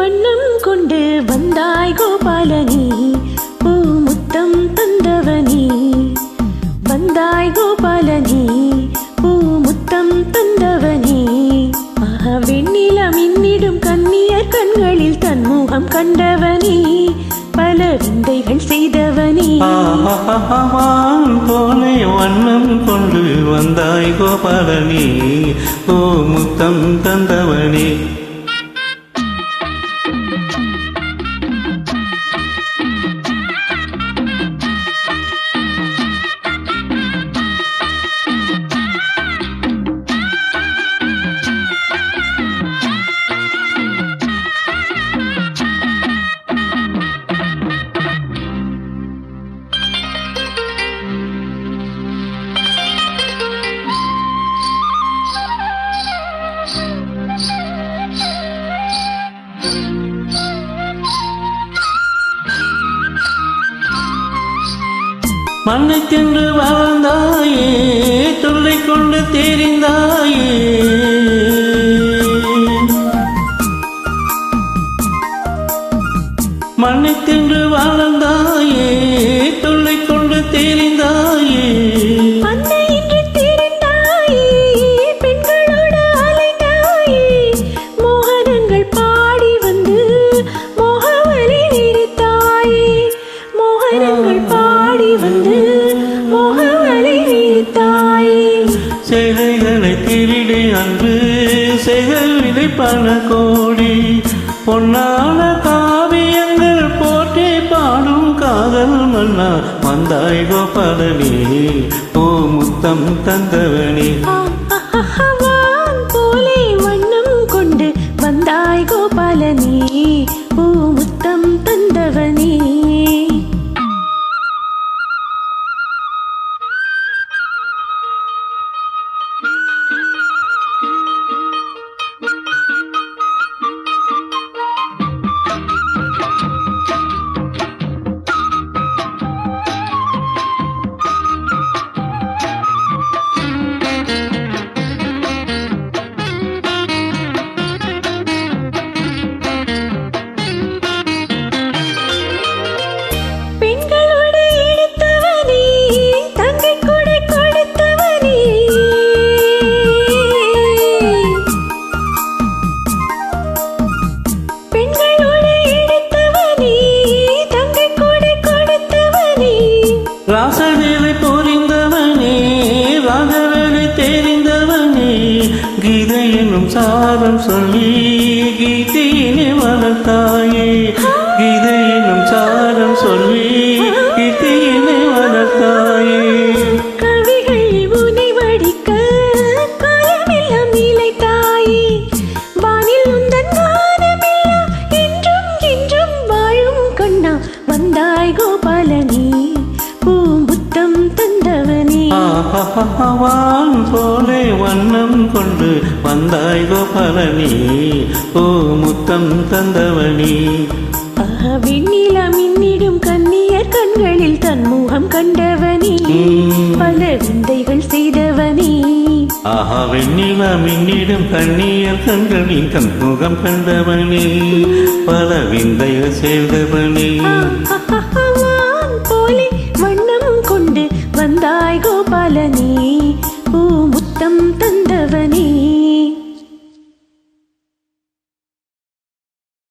வண்ணம் கொண்டு வந்தாய் கோபாலனி. பூ முத்தம் தந்தவனி. வந்தாய் கோபாலனி. பூ முத்தம் தந்தவனி. ஆஹா வெண்ணில கண்ணியர் கண்களில் தன்முகம் கண்டவனி. பல விந்தைகள் செய்தவனி. ஆஹான் போலே வண்ணம் கொண்டு வந்தாய் கோபாலனி. ஓ முத்தம் தந்தவனே. மண்ணுக்கென்று வாழ்ந்தாயே தொல்லை கொண்டு தெரிந்தாயே மோகவலி விரித்தாயே. சேலைகளை திருடி அன்று செயலிலை பல கோடி. பொன்னான காவியங்கள் போற்றி பாடும் காதல் மன்னா வந்தாய் கோபாலனி ஓ முத்தம் தந்தவனி. போலே வண்ணம் கொண்டு வந்தாய் கோபாலனி. பூ கீதை என்னும் சாரம் சொல்லி கீதையினை வளர்த்தாயே. கீதை என்னும் சாரம் சொல்லி ஆஹான் போலே வண்ணம் கொண்டு வந்தாய் கோபாலனி ஓ முத்தம் தந்தவனி. ஆஹா, விண்ணில மின்னிடும் கண்ணியர் கண்களில் தன் முகம் கண்டவனே பல விந்தைகள் செய்தவனே. ஆஹா வெண்ணில மின்னிடும் கண்ணீர் கண்களின் கண் முகம் கண்டவனே பல விந்தைகள் ஆஹா,